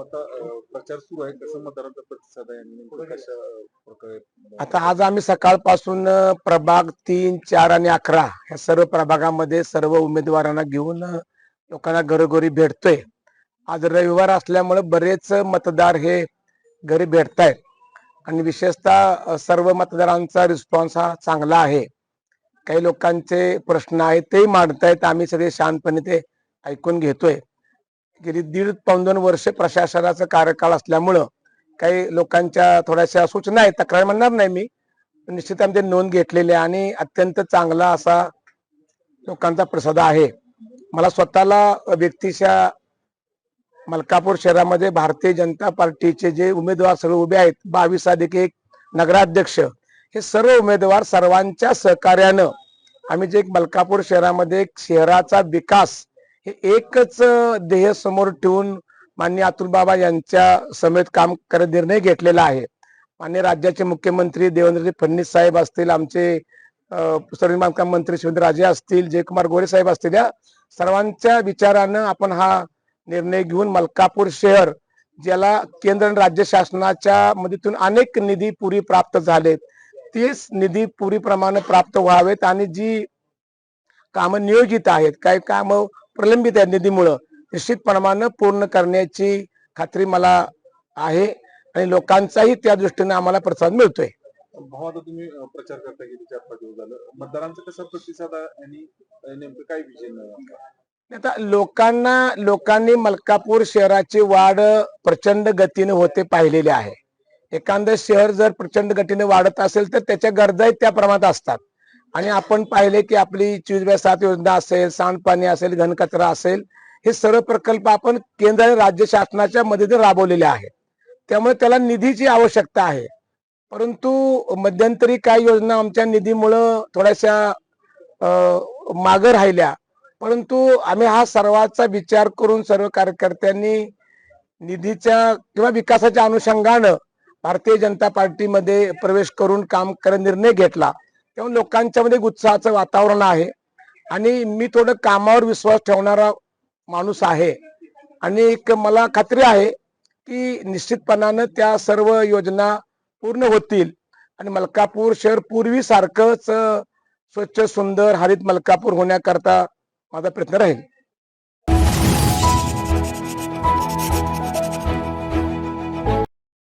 आता प्रचार सुरू आहे. कसं मतदारांचा प्रतिसाद आहे कशा प्रकारे आता आज आम्ही सकाळपासून प्रभाग तीन चार आणि अकरा ह्या सर्व प्रभागामध्ये सर्व उमेदवारांना घेऊन लोकांना घरोघरी भेटतोय. आज रविवार असल्यामुळे बरेच मतदार हे घरी भेटतायत. आणि विशेषतः सर्व मतदारांचा रिस्पॉन्स हा चांगला आहे. काही लोकांचे प्रश्न आहेत तेही मांडतायत. आम्ही सगळे शांतपणे ते ऐकून घेतोय. गेली दीड पाऊन दोन वर्ष प्रशासनाचा कार्यकाळ असल्यामुळं काही लोकांच्या थोड्याशा सूचना आहेत तक्रार म्हणणार नाही मी निश्चित आम्ही ते नोंद घेतलेली आहे आणि अत्यंत चांगला असा लोकांचा प्रसाद आहे. मला स्वतःला व्यक्तीच्या मलकापूर शहरामध्ये भारतीय जनता पार्टीचे जे उमेदवार सर्व उभे आहेत बावीस अधिक एक नगराध्यक्ष हे सर्व उमेदवार सर्वांच्या सहकार्यानं आम्ही जे एक मलकापूर शहरामध्ये एक शहराचा विकास हे एकच ध्येय समोर ठेवून माननीय अतुल बाबा यांच्या समेत काम करत निर्णय घेतलेला आहे. माननीय राज्याचे मुख्यमंत्री देवेंद्रजी फडणवीस साहेब असतील आमचे सर्व बांधकाम मंत्री शिवेंद्र राजे असतील जयकुमार गोरे साहेब असतील या सर्वांच्या विचारानं आपण हा निर्णय घेऊन मलकापूर शहर ज्याला केंद्र आणि राज्य शासनाच्या मदतीतून अनेक निधी पुरी प्राप्त झालेत तेच निधी पुरी प्रमाणे प्राप्त व्हावेत आणि जी कामं नियोजित आहेत काही कामं प्रलंबित आहेत निधीमुळं. निश्चितप्रमाणे पूर्ण करण्याची खात्री मला आहे आणि लोकांचाही त्या दृष्टीने आम्हाला प्रतिसाद मिळतोय. तुम्ही प्रचार करता गेली चार पाच दिवस झालं. मतदारांचा कसा प्रतिसाद आहे आणि अं, नेमकं काय विजन आता लोकांना लोकांनी मलकापूर शहराची वाढ प्रचंड गतीने होते पाहिलेली आहे. एखादं शहर जर प्रचंड गतीने वाढत असेल तर त्याच्या गरजाही त्या प्रमाणात असतात. आणि आपण पाहिले की आपली चोवीस सात योजना असेल सांडपाणी असेल घनकचरा असेल हे सर्व प्रकल्प आपण केंद्र आणि राज्य शासनाच्या मदतीने राबवलेले आहेत. त्यामुळे त्याला निधीची आवश्यकता आहे. परंतु मध्यंतरी काही योजना आमच्या निधीमुळं थोड्याशा मागं राहिल्या. परंतु आम्ही हा सर्वांचा विचार करून सर्व कार्यकर्त्यांनी निधीच्या किंवा विकासाच्या अनुषंगानं भारतीय जनता पार्टीमध्ये प्रवेश करून काम करण्याचा निर्णय घेतला. तेव्हा लोकांच्या मध्ये उत्साहाचं वातावरण आहे. आणि मी थोडं कामावर विश्वास ठेवणारा माणूस आहे. आणि एक मला खात्री आहे की निश्चितपणानं त्या सर्व योजना पूर्ण होतील. आणि मलकापूर शहर पूर्वीसारखंच स्वच्छ सुंदर हरित मलकापूर होण्याकरता माझा प्रयत्न राहील.